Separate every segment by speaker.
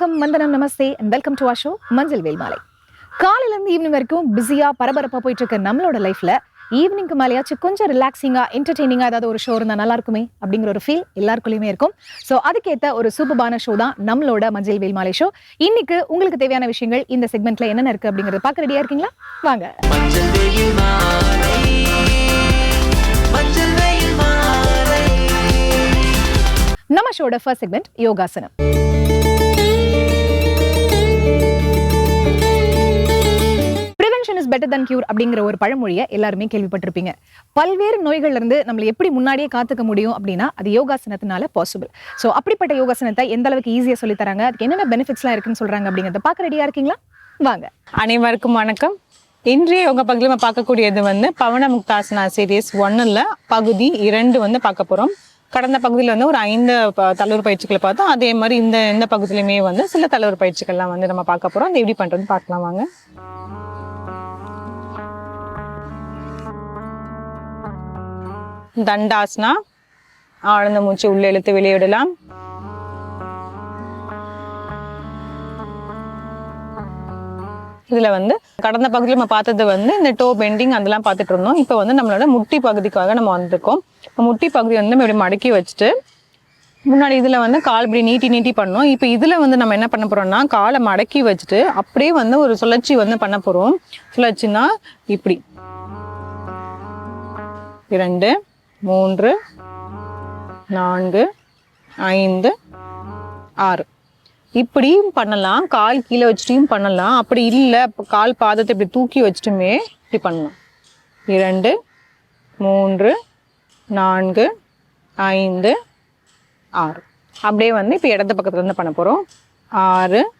Speaker 1: வணக்கம். வந்தனம் நமஸ்தே. அண்ட் வெல்கம் டு ஷோ மஞ்சள் வேல் மாலை. காலையில இருந்து ஈவினிங் வரைக்கும் பிஸியா பரபரப்பா போயிட்டு இருக்க நம்மளோட லைஃப்ல ஈவினிங்க்கு மேலேயாச்சும் கொஞ்சம் ரிலாக்ஸிங்கா என்டர்டெய்னிங்கா ஏதாவது ஒரு ஷோ இருந்தா நல்லா இருக்குமே அப்படிங்கிற ஒரு ஃபீல் எல்லாருக்குள்ளயுமே இருக்கும். ஸோ அதுக்கேத்த ஒரு சூப்பரான ஷோ தான் நம்மளோட மஞ்சள் வேல் மாலை ஷோ இன்னைக்கு உங்களுக்கு தேவையான விஷயங்கள் இந்த செக்மெண்ட்ல என்னென்ன இருக்கு அப்படிங்கறத பார்க்க ரெடியா இருக்கீங்களா? வாங்க. நம்ம ஷோட ஃபர்ஸ்ட் செக்மெண்ட் யோகாசனம். Prevention is better than cure அப்படிங்கிற ஒரு பழமொழியை எல்லாருமே கேள்விப்பட்டிருப்பீங்க. பல்வேறு நோய்கள்ல இருந்து நம்மளை எப்படி முன்னாடியே காத்துக்க முடியும் அப்படின்னா அது யோகாசனத்தினால பாசிபிள் ஸோ அப்படிப்பட்ட யோகாசனத்தை எந்த அளவுக்கு ஈஸியாக சொல்லித்தராங்க அதுக்கு என்னென்ன பெனிஃபிட்ஸ்லாம் இருக்குன்னு சொல்றாங்க அப்படிங்கிறத பார்க்க ரெடியா இருக்கீங்களா? வாங்க.
Speaker 2: அனைவருக்கும் வணக்கம். இன்றைய யோகா பகுதியில் நம்ம பார்க்கக்கூடியது வந்து பவன முக்தாசனா சீரியஸ் ஒன்றில் பகுதி இரண்டு வந்து பார்க்க போகிறோம் கடந்த பகுதியில் வந்து ஒரு ஐந்து தலைவர் பயிற்சிகளை பார்த்தோம். அதே மாதிரி இந்த இந்த பகுதியிலுமே வந்து சில தலைவர் பயிற்சிகள்லாம் வந்து நம்ம பார்க்க போகிறோம் அது எப்படி பண்ணுறது பார்க்கலாம் வாங்க. தண்டாஸ்னா ஆழ்ந்த மூச்சு உள்ளே இழுத்து வெளியிடலாம். இதுல வந்து கடந்த பகுதியில் நம்ம பார்த்தது வந்து இந்த டோ பெண்டிங் அதெல்லாம் பார்த்துட்டு இருந்தோம். இப்போ வந்து நம்மளோட முட்டி பகுதிக்காக நம்ம வந்திருக்கோம். முட்டி பகுதி வந்து நம்ம இப்படி மடக்கி வச்சுட்டு முன்னாடி இதில் வந்து கால் இப்படி நீட்டி நீட்டி பண்ணோம். இப்போ இதில் வந்து நம்ம என்ன பண்ண போறோம்னா காலை மடக்கி வச்சுட்டு அப்படியே வந்து ஒரு சுழற்சி வந்து பண்ண போகிறோம் சுழற்சினா இப்படி. இரண்டு. மூன்று நான்கு ஐந்து ஆறு. இப்படியும் பண்ணலாம். கால் கீழே வச்சுட்டும் பண்ணலாம். அப்படி இல்லை கால் பாதத்தை இப்படி தூக்கி வச்சுட்டுமே இப்படி பண்ணலாம். இரண்டு மூன்று நான்கு ஐந்து ஆறு. அப்படியே வந்து இப்போ இடது பக்கத்துல இருந்து பண்ண போகிறோம் ஆறு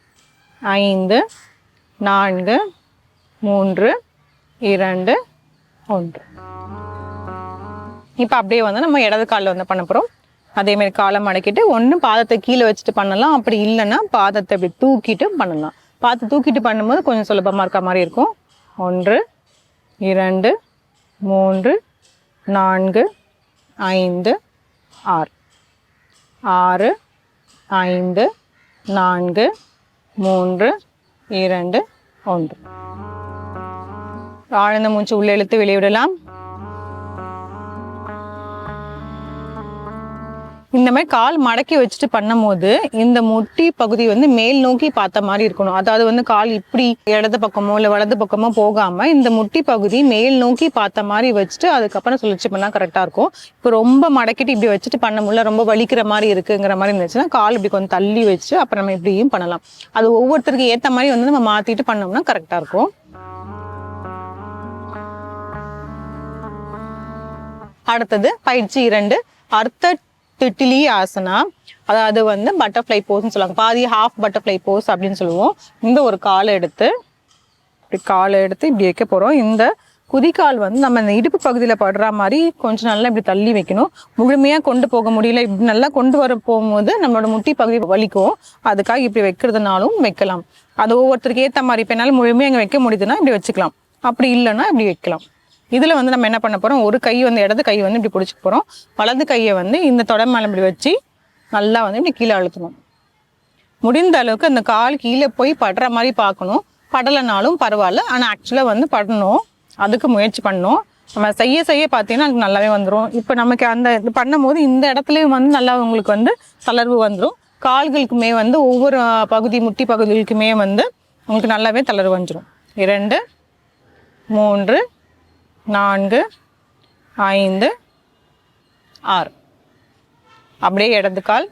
Speaker 2: ஐந்து நான்கு மூன்று இரண்டு ஒன்று. இப்போ அப்படியே வந்து நம்ம இடது காலில் வந்து பண்ண போகிறோம் அதேமாரி காலை மடக்கிட்டு ஒன்று பாதத்தை கீழே வச்சுட்டு பண்ணலாம். அப்படி இல்லைன்னா பாதத்தை அப்படி தூக்கிட்டு பண்ணலாம். பாதத்தை தூக்கிட்டு பண்ணும்போது கொஞ்சம் சுலபமாக இருக்க மாதிரி இருக்கும். ஒன்று இரண்டு மூன்று நான்கு ஐந்து ஆறு. ஆறு ஐந்து நான்கு மூன்று இரண்டு ஒன்று. ஆழ்ந்த மூச்சு உள்ளே இழுத்து வெளியிடலாம். இந்த மாதிரி கால் மடக்கி வச்சுட்டு பண்ணும்போது இந்த முட்டி பகுதி வந்து மேல் நோக்கி பார்த்த மாதிரி இருக்கணும். அதாவது வந்து கால் இப்படி இடது பக்கமோ இல்லை வலது பக்கமோ போகாம இந்த முட்டி பகுதி மேல் நோக்கி பார்த்த மாதிரி வச்சுட்டு அதுக்கப்புறம் சுழற்சி பண்ணா கரெக்டா இருக்கும். இப்போ ரொம்ப மடக்கிட்டு இப்படி வச்சுட்டு பண்ண முடியல ரொம்ப வலிக்கிற மாதிரி இருக்குங்கிற மாதிரி இருந்துச்சுன்னா கால் இப்படி கொஞ்சம் தள்ளி வச்சு அப்புறம் நம்ம இப்படியும் பண்ணலாம். அது ஒவ்வொருத்தருக்கு ஏத்த மாதிரி வந்து நம்ம மாத்திட்டு பண்ணோம்னா கரெக்டா இருக்கும். அடுத்தது பயிற்சி இரண்டு. அர்த்த திட்டிலி ஆசனா. அதாவது வந்து பட்டர்ஃப்ளை போஸ்ன்னு சொல்லுவாங்க. பாதி ஹாஃப் பட்டர்ஃப்ளை போஸ் அப்படின்னு சொல்லுவோம். இந்த ஒரு காலை எடுத்து இப்படி காலை எடுத்து இப்படி வைக்க போகிறோம் இந்த குதிக்கால் வந்து நம்ம இந்த இடுப்பு பகுதியில் படுற மாதிரி கொஞ்சம் நல்லா இப்படி தள்ளி வைக்கணும். முழுமையாக கொண்டு போக முடியல. இப்படி நல்லா கொண்டு வர போகும்போது நம்மளோட முட்டி பகுதி வலிக்கும். அதுக்காக இப்படி வைக்கிறதுனாலும் வைக்கலாம். அது ஒவ்வொருத்தருக்கு ஏற்ற மாதிரி. இப்போ என்னால் முழுமையாக இங்கே வைக்க முடியுதுன்னா இப்படி வச்சுக்கலாம். அப்படி இல்லைன்னா இப்படி வைக்கலாம். இதில் வந்து நம்ம என்ன பண்ண போகிறோம் ஒரு கை வந்து இடது கை வந்து இப்படி பிடிச்சிக்க போகிறோம் வலது கையை வந்து இந்த தொடை மேலே இப்படி வச்சு நல்லா வந்து இப்படி கீழே அழுத்தணும். முடிந்த அளவுக்கு அந்த கால் கீழே போய் படுற மாதிரி பார்க்கணும். படலைனாலும் பரவாயில்ல. ஆனால் ஆக்சுவலாக வந்து படணும். அதுக்கு முயற்சி பண்ணணும். நம்ம செய்ய செய்ய பார்த்தீங்கன்னா அதுக்கு நல்லாவே வந்துடும் இப்போ நமக்கு அந்த இது பண்ணும்போது இந்த இடத்துலையும் வந்து நல்லா உங்களுக்கு வந்து தளர்வு வந்துடும் கால்களுக்குமே வந்து ஒவ்வொரு பகுதி முட்டி பகுதிகளுக்குமே வந்து உங்களுக்கு நல்லாவே தளர்வு வந்துடும் இரண்டு மூன்று நான்கு ஐந்து ஆறு. அப்படியே இடது கால்.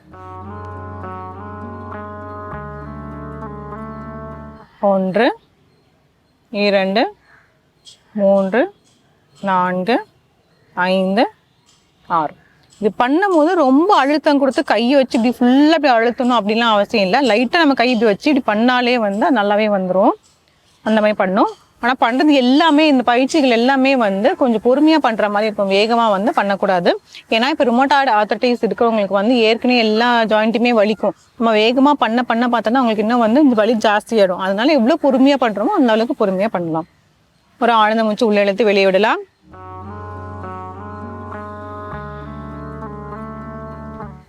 Speaker 2: ஒன்று இரண்டு மூன்று நான்கு ஐந்து ஆறு. இது பண்ணும்போது ரொம்ப அழுத்தம் கொடுத்து கையை வச்சு இப்படி ஃபுல்லாக இப்படி அழுத்தணும் அப்படிலாம் அவசியம் இல்லை. லைட்டாக நம்ம கை இப்படி வச்சு இப்படி பண்ணாலே வந்து நல்லாவே வந்துடும் அந்த மாதிரி பண்ணும். ஆனால் பண்ணுறது எல்லாமே இந்த பயிற்சிகள் எல்லாமே வந்து கொஞ்சம் பொறுமையாக பண்ணுற மாதிரி இருக்கும். வேகமாக வந்து பண்ணக்கூடாது. ஏன்னா இப்போ ரிமோட்டாய்டு ஆர்த்தரைட்டிஸ் இருக்கிறவங்களுக்கு வந்து ஏற்கனவே எல்லா ஜாயிண்ட்டுமே வலிக்கும். நம்ம வேகமாக பண்ண பண்ண பார்த்தோன்னா அவங்களுக்கு இன்னும் வந்து இந்த வலி ஜாஸ்தியாயிடும் அதனால எவ்வளோ பொறுமையாக பண்ணுறோமோ அந்த அளவுக்கு பொறுமையாக பண்ணலாம். ஒரு ஆனந்த மூச்சு உள்ள இழுத்து வெளியே விடலாம்.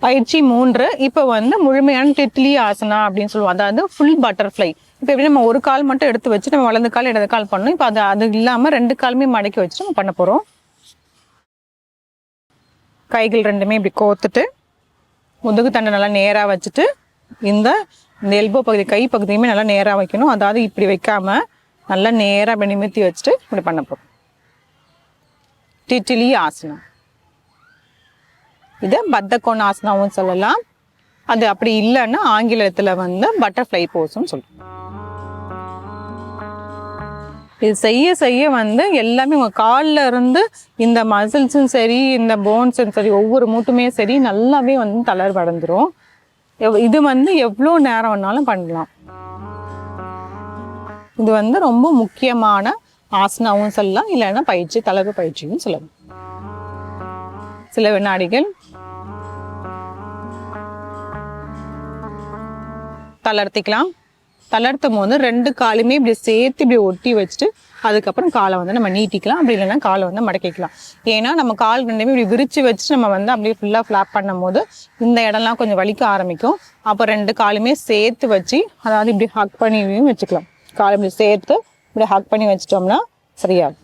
Speaker 2: பயிற்சி மூன்று இப்போ வந்து முழுமையான டிட்லி ஆசனா அப்படின்னு சொல்லுவோம். அதாவது ஃபுல் பட்டர்ஃப்ளை இப்போ எப்படி நம்ம ஒரு கால் மட்டும் எடுத்து வச்சு நம்ம வலது கால் இடது கால் பண்ணணும். இப்போ அது அது இல்லாமல் ரெண்டு காலுமே மடக்கி வச்சு நம்ம பண்ண போகிறோம் கைகள் ரெண்டுமே இப்படி கோத்துட்டு முதுகு தண்டை நல்லா நேராக வச்சுட்டு இந்த இந்த எல்போ பகுதி கை பகுதியுமே நல்லா நேராக வைக்கணும். அதாவது இப்படி வைக்காமல் நல்லா நேராக இப்படி நிமித்தி வச்சுட்டு இப்படி பண்ண போகிறோம் டிட்டிலி ஆசனம். இதை பத்தக்கோண ஆசனாவும் சொல்லலாம். அது அப்படி இல்லைன்னா ஆங்கிலத்தில் வந்து பட்டர்ஃப்ளை போஸும் சொல்லுவோம் இது செய்ய செய்ய வந்து எல்லாமே உங்கள் காலில் இருந்து இந்த மசில்ஸும் சரி இந்த போன்ஸும் சரி ஒவ்வொரு மூட்டுமே சரி நல்லாவே வந்து தளர்வடைந்துடும் எவ்- இது வந்து எவ்வளோ நேரம் வேணாலும் பண்ணலாம். இது வந்து ரொம்ப முக்கியமான ஆசனாவும் சொல்லலாம் இல்லைன்னா பயிற்சி தளர்வு பயிற்சியும் சொல்லலாம். சில வினாடிகள் தளர்த்திக்கலாம். தளர்த்தும் போது ரெண்டு காலுமே இப்படி சேர்த்து இப்படி ஒட்டி வச்சுட்டு அதுக்கப்புறம் காலை வந்து நம்ம நீட்டிக்கலாம். அப்படி இல்லைன்னா காலை வந்து மடக்கிக்கலாம். ஏன்னா நம்ம கால் ரெண்டுமே இப்படி விரிச்சு வச்சு நம்ம வந்து அப்படியே ஃபுல்லாக ஃப்ளாப் பண்ணும்போது இந்த இடம்லாம் கொஞ்சம் வலிக்க ஆரம்பிக்கும். அப்போ ரெண்டு காலுமே சேர்த்து வச்சு அதாவது இப்படி ஹக் பண்ணியும் வச்சுக்கலாம். காலை இப்படி சேர்த்து இப்படி ஹக் பண்ணி வச்சிட்டோம்னா சரியாகும்.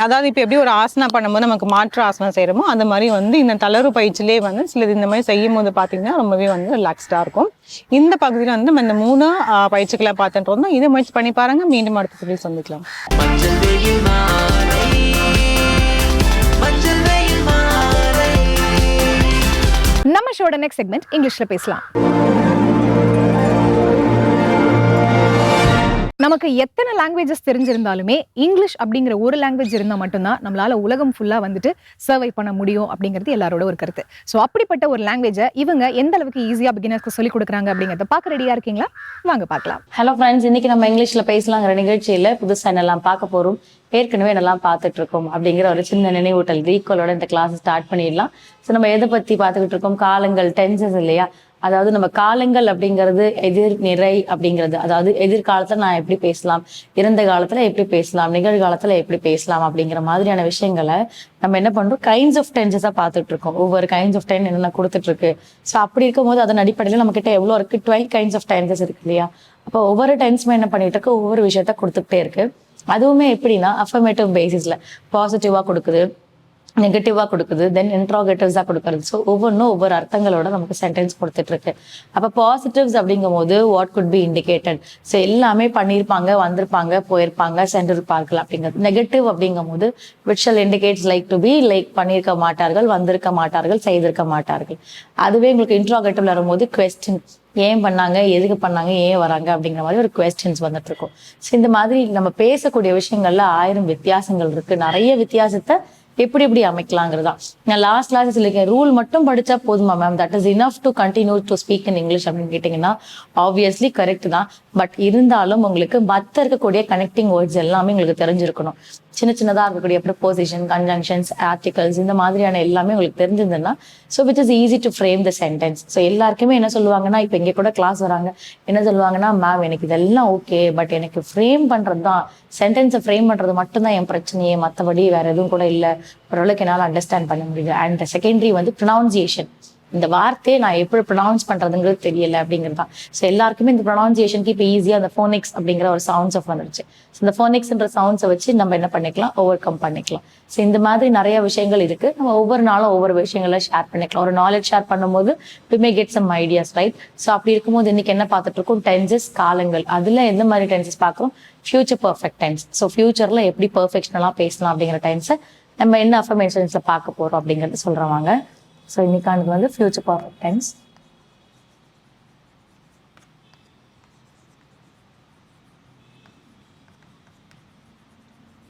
Speaker 2: அதாவது இப்போ எப்படி ஒரு ஆசனா பண்ணும்போது நமக்கு மாற்று ஆசனம் செய்கிறோமோ அந்த மாதிரி வந்து இந்த தளர்வு பயிற்சியிலே வந்து சிலது இந்த மாதிரி செய்யும் போது பார்த்தீங்கன்னா ரொம்பவே வந்து ரிலாக்ஸ்டாக இருக்கும். இந்த பகுதியில் வந்து நம்ம இந்த மூணு பயிற்சிகளை பார்த்துட்டு இருந்தோம் இதை முயற்சி பண்ணி பாருங்க. மீண்டும் அடுத்த சொல்லி சந்திக்கலாம்.
Speaker 1: நம்ம ஷோட நெக்ஸ்ட் செக்மெண்ட் இங்கிலீஷ்ல பேசலாம். நமக்கு எத்தனை லாங்குவேஜஸ் தெரிஞ்சிருந்தாலுமே இங்கிலீஷ் அப்படிங்கிற ஒரு லாங்குவேஜ் இருந்தால் மட்டும்தான் நம்மளால் உலகம் ஃபுல்லாக வந்துட்டு சர்வை பண்ண முடியும் அப்படிங்கிறது எல்லாரோட ஒரு கருத்து. ஸோ அப்படிப்பட்ட ஒரு லாங்குவேஜை இவங்க எந்த அளவுக்கு ஈஸியாக பிகினர்ஸ்க்கு சொல்லிக் கொடுக்குறாங்க அப்படிங்கிறத பார்க்க ரெடியாக இருக்கீங்களா? வாங்க பார்க்கலாம்.
Speaker 3: ஹலோ ஃப்ரெண்ட்ஸ் இன்னைக்கு நம்ம இங்கிலீஷில் பேசலாங்கிற நிகழ்ச்சியில் புதுசாக என்னெல்லாம் பார்க்க போகிறோம் ஏற்கனவே என்னெல்லாம் பார்த்துட்டு இருக்கோம் அப்படிங்கிற ஒரு சின்ன நினைவூட்டல் ரீக்கோலோட இந்த கிளாஸ் ஸ்டார்ட் பண்ணிடலாம். ஸோ நம்ம எதை பற்றி பார்த்துக்கிட்டு இருக்கோம்? காலங்கள் டென்சஸ் இல்லையா? அதாவது நம்ம காலங்கள் அப்படிங்கிறது எதிர் நிறை அப்படிங்கிறது. அதாவது எதிர்காலத்துல நான் எப்படி பேசலாம்? இறந்த காலத்துல எப்படி பேசலாம்? நிகழ்காலத்துல எப்படி பேசலாம்? அப்படிங்கிற மாதிரியான விஷயங்களை நம்ம என்ன பண்றோம்? கைண்ட்ஸ் ஆஃப் டென்சஸா பார்த்துட்டு இருக்கோம் ஒவ்வொரு கைண்ட்ஸ் ஆஃப் டென் என்னென்ன கொடுத்துட்டு இருக்கு ஸோ அப்படி இருக்கும்போது அதன் அடிப்படையில் நம்ம கிட்ட எவ்வளோ இருக்கு? டுவெல் கைண்ட்ஸ் ஆஃப் டென்சஸ் இருக்கு இல்லையா? அப்போ ஒவ்வொரு டென்ஸுமே என்ன பண்ணிட்டு இருக்கு ஒவ்வொரு விஷயத்த கொடுத்துக்கிட்டே இருக்கு. அதுவுமே எப்படின்னா அஃபர்மேட்டிவ் பேசிஸ்ல பாசிட்டிவா கொடுக்குது. நெகட்டிவாக கொடுக்குது தென் இன்ட்ராகேட்டிவ்ஸாக கொடுக்குறது. ஸோ ஒவ்வொன்றும் ஒவ்வொரு அர்த்தங்களோட நமக்கு சென்டென்ஸ் கொடுத்துட்டு இருக்கு அப்போ பாசிட்டிவ்ஸ் அப்படிங்கும் போது what good be indicated so எல்லாமே பண்ணியிருப்பாங்க வந்திருப்பாங்க போயிருப்பாங்க சென்றிருப்பார்கள் அப்படிங்கிறது. நெகட்டிவ் அப்படிங்கும் போது which shall indicates like to be like பண்ணியிருக்க மாட்டார்கள் வந்திருக்க மாட்டார்கள் செய்திருக்க மாட்டார்கள். அதுவே உங்களுக்கு இன்ட்ராகேட்டிவ்ல வரும்போது கொஸ்டின் ஏன் பண்ணாங்க எதுக்கு பண்ணாங்க ஏன் வராங்க அப்படிங்கிற மாதிரி ஒரு கொஸ்டின்ஸ் வந்துட்டு இருக்கும் ஸோ இந்த மாதிரி நம்ம பேசக்கூடிய விஷயங்கள்ல ஆயிரம் வித்தியாசங்கள் இருக்கு. நிறைய வித்தியாசத்தை எப்படி எப்படி அமைக்கலாங்கிறதா. நான் லாஸ்ட் கிளாஸ் சொல்லியிருக்கேன் ரூல் மட்டும் படிச்சா போதுமா ma'am that is enough to continue to speak in English அப்படின்னு கேட்டிங்கன்னா ஆப்வியஸ்லி கரெக்ட் தான். பட் இருந்தாலும் உங்களுக்கு மற்ற இருக்கக்கூடிய கனெக்டிங் வேர்ட்ஸ் எல்லாமே உங்களுக்கு தெரிஞ்சிருக்கணும். சின்ன சின்னதாக இருக்கக்கூடிய ப்ரப்போசிஷன் கன்ஜங்ஷன்ஸ் ஆர்டிகல்ஸ் இந்த மாதிரியான எல்லாமே உங்களுக்கு தெரிஞ்சிருந்ததுன்னா so which is easy to frame the sentence so எல்லாருக்குமே என்ன சொல்லுவாங்கன்னா இப்போ இங்கே கூட கிளாஸ் வராங்க. என்ன சொல்லுவாங்கன்னா மேம் எனக்கு இதெல்லாம் ஓகே பட் எனக்கு ஃப்ரேம் பண்ணுறது தான் சென்டென்ஸை ஃப்ரேம் பண்ணுறது மட்டும்தான் என் பிரச்சனையே. மற்றபடி வேறு எதுவும் கூட இல்லை. ஓரளவுக்கு என்னால் அண்டர்ஸ்டாண்ட் பண்ண முடியுது. அண்ட் செகண்டரி வந்து ப்ரொனவுன்சியேஷன் இந்த வார்த்தையை நான் எப்படி ப்ரொனவுன்ஸ் பண்றதுங்கிறது தெரியல அப்படிங்கிறது தான். ஸோ எல்லாருக்குமே இந்த ப்ரொனவுன்சியேஷனுக்கு இப்போ ஈஸியாக அந்த ஃபோனிக்ஸ் அப்படிங்கிற ஒரு சவுண்ட்ஸ் ஆஃப் வந்துருச்சு. ஸோ இந்த ஃபோனிக்ஸ்ன்ற சவுண்ட்ஸை வச்சு நம்ம என்ன பண்ணிக்கலாம்? ஓவர் கம் பண்ணிக்கலாம். ஸோ இந்த மாதிரி நிறைய விஷயங்கள் இருக்கு. நம்ம ஒவ்வொரு நாளும் ஒவ்வொரு விஷயங்களை ஷேர் பண்ணிக்கலாம். ஒரு நாலேஜ் ஷேர் பண்ணும்போது we may get some ideas right so அப்படி இருக்கும்போது இன்னைக்கு என்ன பார்த்துட்டு இருக்கோம்? டென்சஸ் காலங்கள். அதில் எந்த மாதிரி டென்சஸ் பார்க்குறோம்? ஃபியூச்சர் பர்ஃபெக்ட் டென்ஸ் ஸோ ஃபியூச்சரில் எப்படி பர்ஃபெக்ஷனலாக பேசலாம் அப்படிங்கிற டென்ஸை நம்ம என்ன அஃபர்மேஷன்ஸில் பார்க்க போகிறோம் அப்படிங்கறது சொல்றேன் ஸோ இன்னைக்கானது வந்து future perfect tense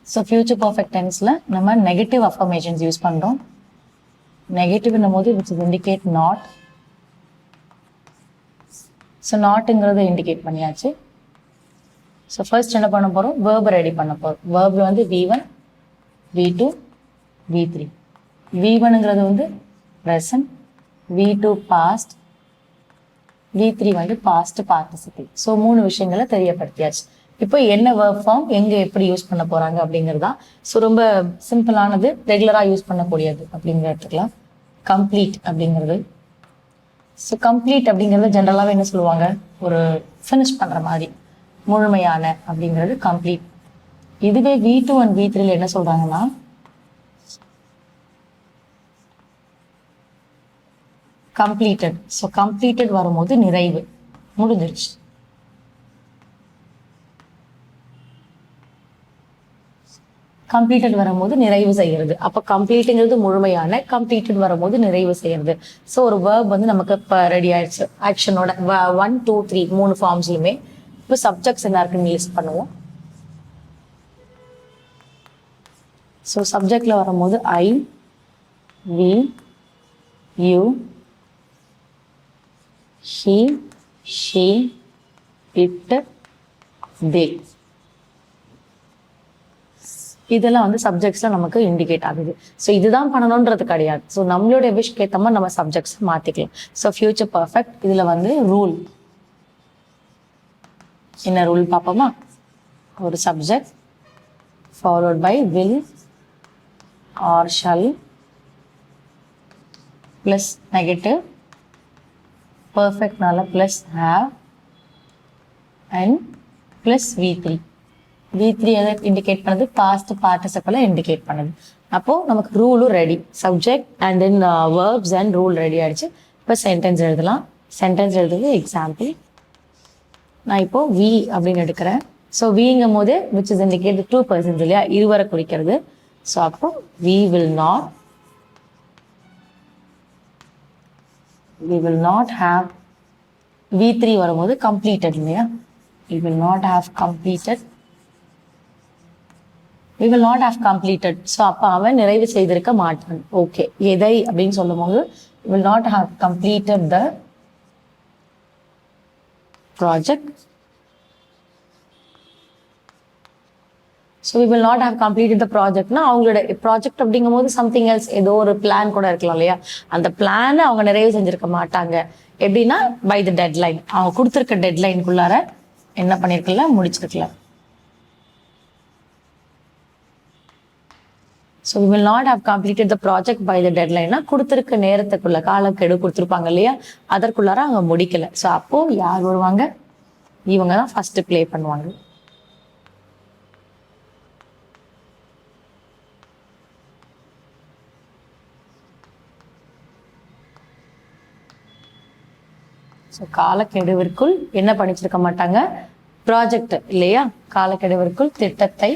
Speaker 3: so future perfect டென்ஸில் நம்ம நெகட்டிவ் அஃபர்மேஷன்ஸ் யூஸ் பண்ணுறோம் நெகட்டிவ்னும் போது இட்ஸ் இண்டிகேட் நாட் ஸோ நாட்டுங்கிறத இண்டிகேட் பண்ணியாச்சு. ஸோ ஃபர்ஸ்ட் என்ன பண்ண போகிறோம் வேர்பை ரெடி பண்ண போகிறோம் வேர்ப் வந்து V one V two V three V ஒனுங்கிறது வந்து present V two past V three வந்து பாஸ்ட் பார்ட்டிசிபிள் ஸோ மூணு விஷயங்களை தெரியப்படுத்தியாச்சு. இப்போ என்ன ஒர்க் ஃபார்ம் எங்கே எப்படி யூஸ் பண்ண போகிறாங்க அப்படிங்கிறது? தான் ஸோ ரொம்ப சிம்பிளானது ரெகுலராக யூஸ் பண்ணக்கூடியது அப்படிங்கிற எடுத்துக்கலாம் கம்ப்ளீட் அப்படிங்கிறது. ஸோ கம்ப்ளீட் அப்படிங்கிறது ஜென்ரலாகவே என்ன சொல்லுவாங்க? ஒரு ஃபினிஷ் பண்ணுற மாதிரி. முழுமையான அப்படிங்கிறது கம்ப்ளீட் இதுவே வி டூ அண்ட் வி த்ரீல என்ன சொல்கிறாங்கன்னா கம்ப்ளீட்டட் ஸோ கம்ப்ளீட்டட் வரும்போது நிறைவு. முடிஞ்சிருச்சு. கம்ப்ளீட்டட் வரும்போது நிறைவு செய்யறது. அப்போ கம்ப்ளீட்டுங்கிறது முழுமையான கம்ப்ளீட்டட் வரும்போது நிறைவு செய்யறது. ஸோ ஒரு வேர்ப் வந்து நமக்கு இப்போ ரெடி ஆயிடுச்சு. ஆக்ஷனோட ஒன் டூ த்ரீ மூணு ஃபார்ம்ஸ்லையுமே இப்போ சப்ஜெக்ட்ஸ் என்ன இருக்குன்னு லிஸ்ட் பண்ணுவோம் ஸோ சப்ஜெக்டில் வரும்போது I we you he she it they இதெல்லாம் வந்து சப்ஜெக்ட்ஸில் நமக்கு இண்டிகேட் ஆகுது. ஸோ இதுதான் பண்ணணுன்றது கிடையாது. ஸோ நம்மளுடைய விஷ் ஏற்ற மாதிரி நம்ம சப்ஜெக்ட்ஸ் மாற்றிக்கலாம் ஸோ ஃபியூச்சர் பர்ஃபெக்ட் இதில் வந்து ரூல் என்ன ரூல் பார்ப்போமா? ஒரு subject forward by will or shall plus negative பர்ஃபெக்ட்னால plus have and plus V three V three எதை இண்டிகேட் பண்ணுது? பாஸ்ட் பார்ட்டிசிபலை இண்டிகேட் பண்ணுது. அப்போது நமக்கு ரூலும் ready subject and then verbs and rule ready ஆயிடுச்சு. இப்போ சென்டென்ஸ் எழுதலாம். சென்டென்ஸ் எழுதுறது எக்ஸாம்பிள் நான் இப்போது வி அப்படின்னு எடுக்கிறேன். ஸோ விங்கும் போது which is indicate two persons இல்லையா? இருவரை குறிக்கிறது. ஸோ அப்போ we will not we will not have V three வரும்போது கம்ப்ளீட்டட் இல்லையா? We will not have completed we will not have completed so அப்போ அவன் நிறைவு செய்திருக்க மாட்டான். ஓகே எதை அப்படின்னு சொல்லும்போது will not have completed the project so we will not have completed the ப்ராஜெக்ட்னா அவங்களோட ப்ராஜெக்ட் அப்படிங்கும்போது சம்திங் எல்ஸ் ஏதோ ஒரு பிளான் கூட இருக்கலாம் இல்லையா? அந்த பிளானை அவங்க நிறைவு செஞ்சிருக்க மாட்டாங்க. எப்படின்னா பை த டெட்லைன் அவங்க கொடுத்துருக்க டெட்லைனுக்குள்ளார என்ன பண்ணியிருக்கல முடிச்சிருக்கல. So we will not have completed the project by the டெட்லைனா கொடுத்துருக்க நேரத்துக்குள்ள காலக்கெடு கொடுத்துருப்பாங்க இல்லையா? அதற்குள்ளார அவங்க முடிக்கல. ஸோ அப்போ யார் வருவாங்க? இவங்க தான் ஃபர்ஸ்ட் ப்ளே பண்ணுவாங்க. ஸோ காலக்கெடுவிற்குள் என்ன பண்ணிச்சிருக்க மாட்டாங்க? ப்ராஜெக்ட் இல்லையா? காலக்கெடுவிற்குள் திட்டத்தை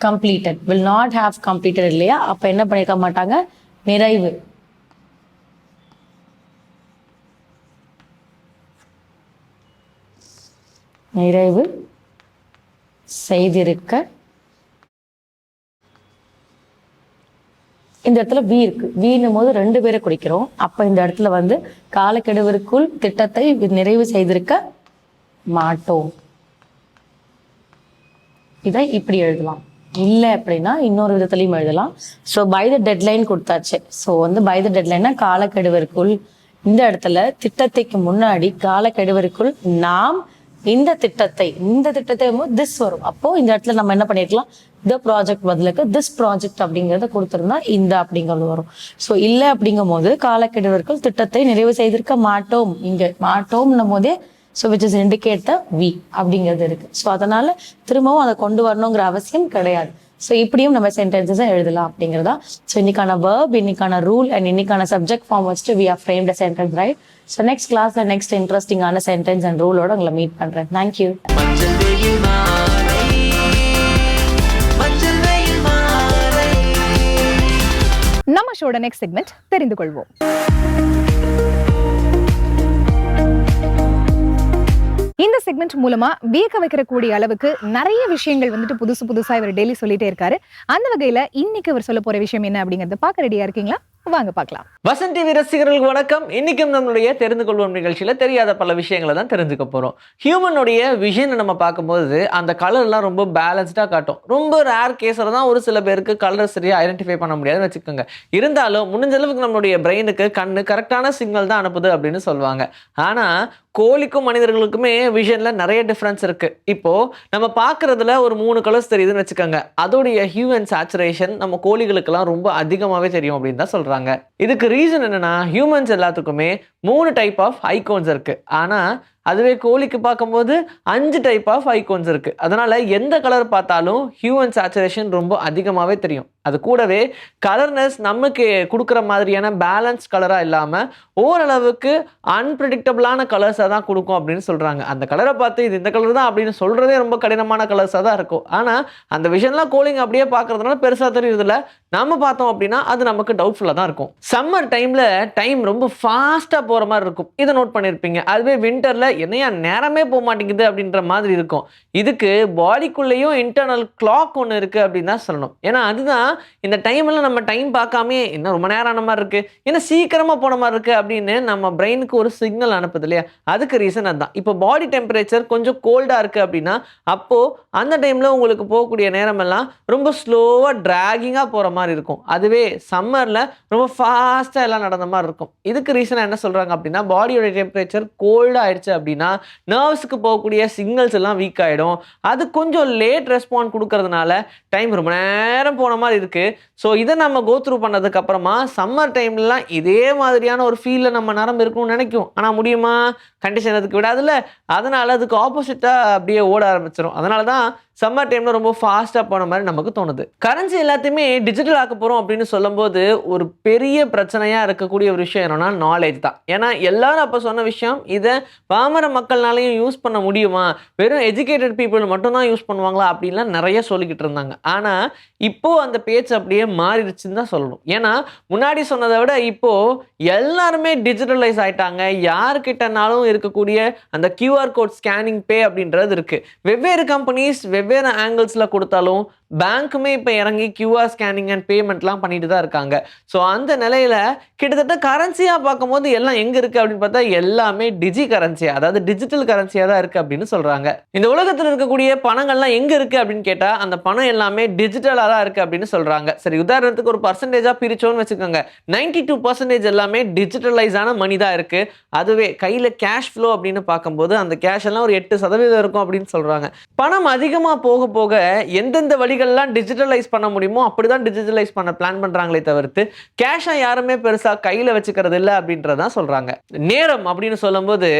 Speaker 3: completed will not have completed இல்லையா? அப்ப என்ன பண்ணிக்க மாட்டாங்க? நிறைவு. நிறைவு செய்திருக்க இந்த இடத்துல வி இருக்கு. வீணும் போது ரெண்டு பேரை குறிக்கிறோம். அப்ப இந்த இடத்துல வந்து காலக்கெடுவிற்குள் திட்டத்தை நிறைவு செய்திருக்க மாட்டோம். இதை இப்படி எழுதலாம். இல்லை அப்படின்னா இன்னொரு விதத்துலையும் எழுதலாம். ஸோ பை த டெட்லைன் கொடுத்தாச்சு. ஸோ வந்து பை த டெட்லைன்னா காலக்கெடுவிற்குள் இந்த இடத்துல திட்டத்தைக்கு முன்னாடி காலக்கெடுவிற்குள் நாம் இந்த திட்டத்தை இந்த திட்டத்தை திஸ் வரும். அப்போ இந்த இடத்துல நம்ம என்ன பண்ணிருக்கலாம்? த ப்ராஜெக்ட் பதிலுக்கு திஸ் ப்ராஜெக்ட் அப்படிங்கிறத கொடுத்துருந்தா இந்த அப்படிங்கிறது வரும். ஸோ இல்லை அப்படிங்கும் போது காலக்கெடுவிற்குள் திட்டத்தை நிறைவு செய்திருக்க மாட்டோம். இங்கே மாட்டோம்னும் போதே so which is indicate the we அப்படிங்கிறது இருக்கு. ஸோ அதனால திரும்பவும் அதை கொண்டு வரணுங்கிற அவசியம் கிடையாது. ஸோ இப்படியும் நம்ம சென்டென்சஸை எழுதலாம் அப்படிங்கிறதா? ஸோ இன்னைக்கான வேர்ப் இன்னைக்கான ரூல் அண்ட் இன்னைக்கான சப்ஜெக்ட் ஃபார்ம் வச்சுட்டு we are framed sentence right so next கிளாஸ்ல நெக்ஸ்ட் இன்ட்ரெஸ்டிங்கான சென்டென்ஸ் அண்ட் ரூலோட உங்களை மீட் பண்றேன். தேங்க்யூ
Speaker 1: நிகழ்ச்சியோட நெக்ஸ்ட் செக்மெண்ட் தெரிந்து கொள்வோம். இந்த செக்மெண்ட் மூலமா வியக்க வைக்கக்கூடிய அளவுக்கு நிறைய விஷயங்கள் வந்துட்டு புதுசு புதுசா இவர் டெய்லி சொல்லிட்டே இருக்காரு. அந்த வகையில இன்னைக்கு அவர் சொல்ல போற விஷயம் என்ன அப்படிங்கறத பார்க்க ரெடியா இருக்கீங்களா? வாங்க பார்க்கலாம்.
Speaker 4: வசந்த் டிவி ரசிகர்களுக்கு வணக்கம். இன்னைக்கும் நம்மளுடைய தெரிந்து கொள்வோம் நிகழ்ச்சியில் தெரியாத பல விஷயங்களை தான் தெரிஞ்சுக்க போகிறோம் ஹியூமனுடைய விஷனை நம்ம பார்க்கும்போது அந்த கலர்லாம் ரொம்ப பேலன்ஸ்டாக காட்டும். ரொம்ப ரேர் கேஸில் தான் ஒரு சில பேருக்கு கலர் சரியாக ஐடென்டிஃபை பண்ண முடியாதுன்னு வச்சுக்கோங்க. இருந்தாலும் முடிஞ்ச அளவுக்கு நம்மளுடைய பிரெயினுக்கு கண்ணு கரெக்டான சிக்னல் தான் அனுப்புது அப்படின்னு சொல்லுவாங்க. ஆனால் கோழிக்கும் மனிதர்களுக்குமே விஷனில் நிறைய டிஃப்ரென்ஸ் இருக்குது இப்போது நம்ம பார்க்குறதுல ஒரு மூணு கலர்ஸ் தெரியுதுன்னு வச்சுக்கோங்க. அதோடைய ஹியூ அண்ட் சேச்சுரேஷன் நம்ம கோழிகளுக்கெல்லாம் ரொம்ப அதிகமாகவே தெரியும் அப்படின்னு தான் சொல்கிறாங்க இதுக்கு ரீசன் என்னென்னா ஹியூமன்ஸ் எல்லாத்துக்குமே மூணு டைப் ஆஃப் ஐகோன்ஸ் இருக்குது ஆனால் அதுவே கோழிக்கு பார்க்கும்போது அஞ்சு டைப் ஆஃப் ஐகோன்ஸ் இருக்குது அதனால் எந்த கலர் பார்த்தாலும் ஹியூ அண்ட் சேச்சுரேஷன் ரொம்ப அதிகமாகவே தெரியும். அது கூடவே கலர்னஸ் நமக்கு கொடுக்குற மாதிரியான பேலன்ஸ் கலராக இல்லாமல் ஓரளவுக்கு அன்பிரடிக்டபிளான கலர்ஸாக தான் கொடுக்கும் அப்படின்னு சொல்கிறாங்க அந்த கலரை பார்த்து இது இந்த கலர் தான் அப்படின்னு சொல்கிறதே ரொம்ப கடினமான கலர்ஸாக தான் இருக்கும். ஆனால் அந்த விஷயம்லாம் கோலிங் அப்படியே பார்க்கறதுனால பெருசாக தெரியுதுல நம்ம பார்த்தோம் அப்படின்னா அது நமக்கு டவுட்ஃபுல்லாக தான் இருக்கும். சம்மர் டைமில் டைம் ரொம்ப ஃபாஸ்ட்டாக போகிற மாதிரி இருக்கும். இதை நோட் பண்ணியிருப்பீங்க அதுவே வின்டரில் என்னையா நேரமே போக மாட்டேங்குது அப்படின்ற மாதிரி இருக்கும். இதுக்கு பாடிக்குள்ளேயும் இன்டர்னல் கிளாக் ஒன்று இருக்குது அப்படின்னு தான் சொல்லணும். ஏன்னா அதுதான் இந்த டைம்ல நம்ம டைம் பார்க்காமே என்ன ரொம்ப நேரம் ஆன மாதிரி இருக்கு. ஏன்னா சீக்கிரமா போன மாதிரி இருக்கு அப்படின்னு நம்ம பிரெயினுக்கு ஒரு சிக்னல் அனுப்புது இல்லையா? அதுக்கு ரீசன் அதுதான். இப்போ பாடி டெம்பரேச்சர் கொஞ்சம் கோல்டா இருக்கு அப்படின்னா அப்போ அந்த டைம்ல உங்களுக்கு போகக்கூடிய நேரமெல்லாம் ரொம்ப ஸ்லோவா ட்ராகிங்காக போற மாதிரி இருக்கும். அதுவே சம்மர்ல ரொம்ப ஃபாஸ்ட்டாக எல்லாம் நடந்த மாதிரி இருக்கும். இதுக்கு ரீசன் என்ன சொல்றாங்க அப்படின்னா பாடியோட டெம்பரேச்சர் கோல்டாக ஆயிடுச்சு அப்படின்னா நர்வ்ஸுக்கு போகக்கூடிய சிக்னல்ஸ் எல்லாம் வீக் ஆகிடும் அது கொஞ்சம் லேட் ரெஸ்பாண்ட் கொடுக்கறதுனால டைம் ரொம்ப நேரம் போன மாதிரி இருக்குது ஸோ இதை நம்ம கோத்ரூ பண்ணதுக்கப்புறமா பண்ணதுக்கு அப்புறமா சம்மர் டைம்லலாம் இதே மாதிரியான ஒரு ஃபீலில் நம்ம நரம்பு இருக்கணும்னு நினைக்கும். ஆனால் முடியுமா? கண்டிஷன் அதுக்கு விடாதுல்ல. அதனால அதுக்கு ஆப்போசிட்டாக அப்படியே ஓட ஆரம்பிச்சிடும் அதனால தான் சம்மர் டைமில் ரொம்ப ஃபாஸ்ட்டாக போன மாதிரி நமக்கு தோணுது. கரன்சி எல்லாத்தையுமே டிஜிட்டல் ஆக்க போகிறோம் அப்படின்னு சொல்லும்போது ஒரு பெரிய பிரச்சனையாக இருக்கக்கூடிய ஒரு விஷயம் என்னன்னா நாலேஜ் தான். ஏன்னா எல்லாரும் அப்போ சொன்ன விஷயம் இதை பாமர மக்கள்னாலையும் யூஸ் பண்ண முடியுமா? வெறும் எஜுகேட்டட் பீப்புள் மட்டும்தான் யூஸ் பண்ணுவாங்களா? அப்படின்லாம் நிறைய சொல்லிக்கிட்டு இருந்தாங்க. ஆனால் இப்போது அந்த பேச்சு அப்படியே மாறிடுச்சுன்னு தான் சொல்லணும். ஏன்னா முன்னாடி சொன்னதை விட இப்போது எல்லாருமே டிஜிட்டலைஸ் ஆகிட்டாங்க யாருக்கிட்டனாலும் இருக்கக்கூடிய அந்த கியூஆர் கோட் ஸ்கேனிங் பே அப்படின்றது இருக்குது வெவ்வேறு கம்பெனிஸ் வெவ்வேறு ஆங்கிள்ஸில் கொடுத்தாலும் பேங்க்குமே இப்போ இறங்கி கியூஆர் ஸ்கேனிங் அண்ட் பேமெண்ட்லாம் பண்ணிட்டு தான் இருக்காங்க. ஸோ அந்த நிலையில கிட்டத்தட்ட கரன்சியாக பார்க்கும்போது எல்லாம் எங்கே இருக்குது அப்படின்னு பார்த்தா எல்லாமே டிஜி கரன்சி அதாவது டிஜிட்டல் கரன்சியாக தான் இருக்குது அப்படின்னு சொல்கிறாங்க இந்த உலகத்தில் இருக்கக்கூடிய பணங்கள்லாம் எங்கே இருக்குது அப்படின்னு கேட்டால் அந்த பணம் எல்லாமே டிஜிட்டலாக தான் இருக்குது அப்படின்னு சொல்கிறாங்க சரி உதாரணத்துக்கு ஒரு பர்சன்டேஜாக பிரிச்சோன்னு வச்சுக்கோங்க. நைன்டி டூ பர்சன்டேஜ் எல்லாமே டிஜிட்டலைஸான மணி தான் இருக்குது அதுவே கையில் கேஷ் ஃப்ளோ அப்படின்னு பார்க்கும்போது அந்த கேஷ் எல்லாம் ஒரு எட்டு சதவீதம் இருக்கும் அப்படின்னு சொல்கிறாங்க பணம் அதிகமாக போக போக எந்தெந்த வழி வழிகள்லாம் டிஜிட்டலைஸ் பண்ண முடியுமோ அப்படி தான் டிஜிட்டலைஸ் பண்ண பிளான் பண்ணுறாங்களே தவிர்த்து கேஷை யாருமே பெருசாக கையில் வச்சுக்கிறது இல்லை அப்படின்றதான் சொல்கிறாங்க நேரம் அப்படின்னு சொல்லும்போது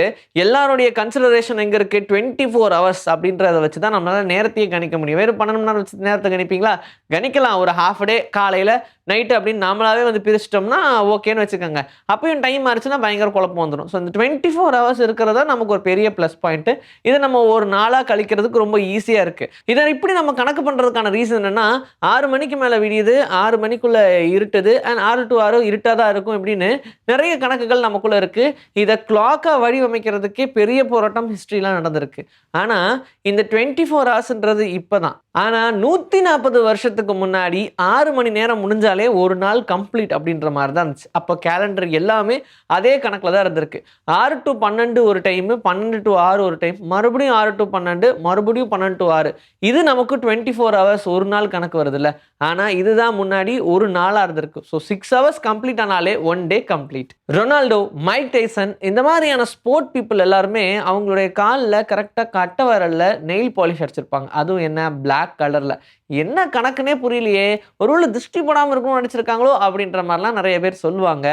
Speaker 4: எல்லாருடைய கன்சிடரேஷன் எங்கே இருக்குது டுவெண்ட்டி ஃபோர் ஹவர்ஸ் அப்படின்றத வச்சு தான் நம்மளால் நேரத்தையும் கணிக்க முடியும். வெறும் பன்னெண்டு மணி நேரம் வச்சு நேரத்தை கணிப்பீங்களா? கணிக்கலாம். ஒரு ஹாஃப் டே காலையில் நைட்டு அப்படின்னு நாமளாவே வந்து பிரிச்சிட்டோம்னா ஓகேன்னு வச்சுக்கோங்க. அப்பயும் டைம் ஆச்சுன்னா பயங்கர குழப்பம் வந்துடும் ஸோ இந்த டுவெண்ட்டி ஃபோர் ஹவர்ஸ் இருக்கிறதா நமக்கு ஒரு பெரிய ப்ளஸ் பாயிண்ட்டு இதை நம்ம ஒரு நாளாக கழிக்கிறதுக்கு ரொம்ப ஈஸியாக இருக்குது இதை இப்படி நம்ம கணக்கு பண்ணுறதுக்கான ரீசன் என்னன்னா ஆறு மணிக்கு மேலே விடியுது ஆறு மணிக்குள்ளே இருட்டுது அண்ட் ஆறு டு ஆறு இருட்டாக தான் இருக்கும் இப்படின்னு நிறைய கணக்குகள் நமக்குள்ளே இருக்குது இதை கிளாக்காக வடிவமைக்கிறதுக்கே பெரிய போராட்டம் ஹிஸ்ட்ரிலாம் நடந்திருக்கு. ஆனால் இந்த டுவெண்ட்டி ஃபோர் ஹவர்ஸ்ன்றது இப்போ தான் ஆனால் நூற்றி நாற்பது வருஷத்துக்கு முன்னாடி ஆறு மணி நேரம் முடிஞ்சாலே ஒரு நாள் கம்ப்ளீட் அப்படின்ற மாதிரி தான் இருந்துச்சு. அப்போ கேலண்டர் எல்லாமே அதே கணக்கில் தான் இருந்திருக்கு. ஆறு டு பன்னெண்டு ஒரு டைமு பன்னெண்டு டு ஆறு ஒரு டைம் மறுபடியும் ஆறு டு பன்னெண்டு மறுபடியும் பன்னெண்டு டு ஆறு. இது நமக்கு டுவெண்ட்டி ஃபோர் ஹவர்ஸ் ஒரு நாள் கணக்கு வருதுல்ல. ஆனால் இதுதான் முன்னாடி ஒரு நாளாக இருந்திருக்கு. ஸோ சிக்ஸ் ஹவர்ஸ் கம்ப்ளீட் ஆனாலே one day complete Ronaldo Mike Tyson இந்த மாதிரியான ஸ்போர்ட் பீப்புள் எல்லாருமே அவங்களுடைய காலில் கரெக்டாக கட்ட வரல நெயில் பாலிஷ் அடிச்சிருப்பாங்க. அதுவும் என்ன பிளாக் கலரில் என்ன கணக்குனே புரியலையே. ஒருவேளை திருஷ்டி போடாமல் இருக்கணும்னு நினச்சிருக்காங்களோ அப்படின்ற மாதிரிலாம் நிறைய பேர் சொல்லுவாங்க.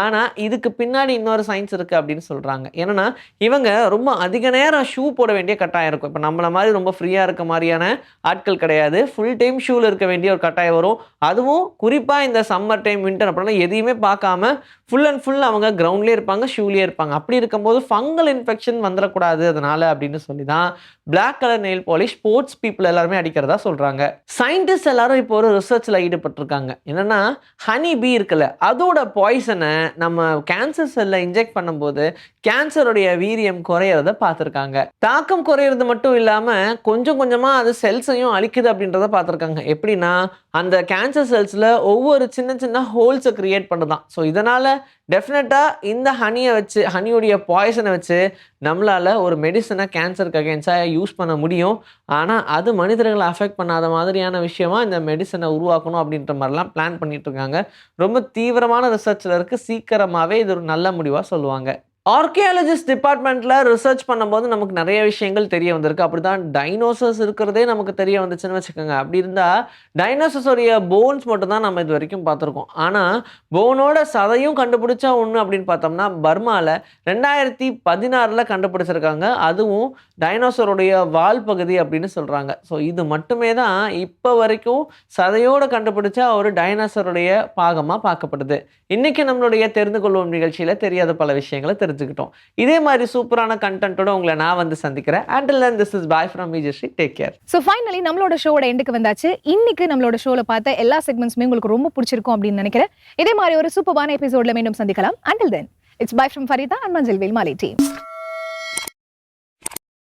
Speaker 4: ஆனால் இதுக்கு பின்னாடி இன்னொரு சயின்ஸ் இருக்குது அப்படின்னு சொல்கிறாங்க என்னன்னா இவங்க ரொம்ப அதிக நேரம் ஷூ போட வேண்டிய கட்டாயம் இருக்கும். இப்போ நம்மள மாதிரி ரொம்ப ஃப்ரீயாக இருக்க மாதிரியான ஆட்கள் கிடையாது. ஃபுல் டைம் ஷூவில் இருக்க வேண்டிய ஒரு கட்டாயம் வரும். அதுவும் குறிப்பாக இந்த சம்மர் டைம் வின்டர் அப்படின்னா எதையுமே பார்க்காம ஃபுல் அண்ட் ஃபுல் அவங்க கிரவுண்ட்லேயே இருப்பாங்க ஷூலேயே இருப்பாங்க. அப்படி இருக்கும்போது ஃபங்கல் இன்ஃபெக்ஷன் வந்துடக்கூடாது அதனால அப்படின்னு சொல்லி தான் black colour nail polish sports people எல்லாருமே அடிக்கிறதா சொல்கிறாங்க சயின்டிஸ்ட் எல்லாரும் இப்போ ஒரு ரிசர்ச்சில் ஈடுபட்டிருக்காங்க. என்னன்னா ஹனி பீ இருக்குல்ல அதோட பாய்சனை நம்ம கேன்சர் செல்ல இன்ஜெக்ட் பண்ணும்போது கேன்சருடைய வீரியம் குறையிறத பார்த்துருக்காங்க. தாக்கம் குறையிறது மட்டும் இல்லாமல் கொஞ்சம் கொஞ்சமாக அது செல்ஸையும் அழிக்குது அப்படின்றத பார்த்துருக்காங்க. எப்படின்னா அந்த கேன்சர் செல்ஸில் ஒவ்வொரு சின்ன சின்ன ஹோல்ஸை கிரியேட் பண்ணுறதான் ஸோ இதனால் டெஃபினட்டாக இந்த ஹனியை வச்சு ஹனியுடைய பாய்சனை வச்சு நம்மளால் ஒரு மெடிசனை கேன்சருக்கு அகேன்ஸ்டாக யூஸ் பண்ண முடியும். ஆனால் அது மனிதர்களை அஃபெக்ட் பண்ணாத மாதிரியான விஷயமா இந்த மெடிசனை உருவாக்கணும் அப்படின்ற மாதிரிலாம் பிளான் பண்ணிட்டு இருக்காங்க. ரொம்ப தீவிரமான ரிசர்ச்சில் இருக்குது சீக்கிரமாகவே இது ஒரு நல்ல முடிவாக சொல்லுவாங்க. ஆர்கியாலஜிஸ்ட் டிபார்ட்மெண்ட்டில் ரிசர்ச் பண்ணும்போது நமக்கு நிறைய விஷயங்கள் தெரிய வந்திருக்கு. அப்படி தான் டைனோசர்ஸ் இருக்கிறதே நமக்கு தெரிய வந்துச்சுன்னு வச்சுக்கோங்க. அப்படி இருந்தால் டைனோசர்ஸோடைய போன்ஸ் மட்டும் தான் நம்ம இது வரைக்கும் பார்த்துருக்கோம். ஆனால் போனோட சதையும் கண்டுபிடிச்சா ஒன்று அப்படின்னு பார்த்தோம்னா பர்மாவில் ரெண்டாயிரத்தி பதினாறில் கண்டுபிடிச்சிருக்காங்க. அதுவும் டைனோசருடைய வால் பகுதி அப்படின்னு சொல்கிறாங்க ஸோ இது மட்டுமே தான் இப்போ வரைக்கும் சதையோடு கண்டுபிடிச்ச ஒரு டைனோசருடைய பாகமாக பார்க்கப்படுது. இன்றைக்கி நம்மளுடைய தெரிந்து கொள்வோம் நிகழ்ச்சியில் தெரியாத பல விஷயங்களை தெரிஞ்சுக்கிட்டோம் இதே மாதிரி சூப்பரான கண்டென்ட்டோட உங்களை நான் வந்து சந்திக்கிறேன். Until this is bye from Vijayasri take care
Speaker 1: so finally நம்மளோட ஷோட எண்டுக்கு வந்தாச்சு. இன்னைக்கு நம்மளோட ஷோல பார்த்த எல்லா செக்மெண்ட்ஸுமே உங்களுக்கு ரொம்ப பிடிச்சிருக்கும் அப்படின்னு நினைக்கிறேன். இதே மாதிரி ஒரு சூப்பரான எபிசோட்ல மீண்டும் சந்திக்கலாம். Until then it's bye from Farida and Manjal Velmalai team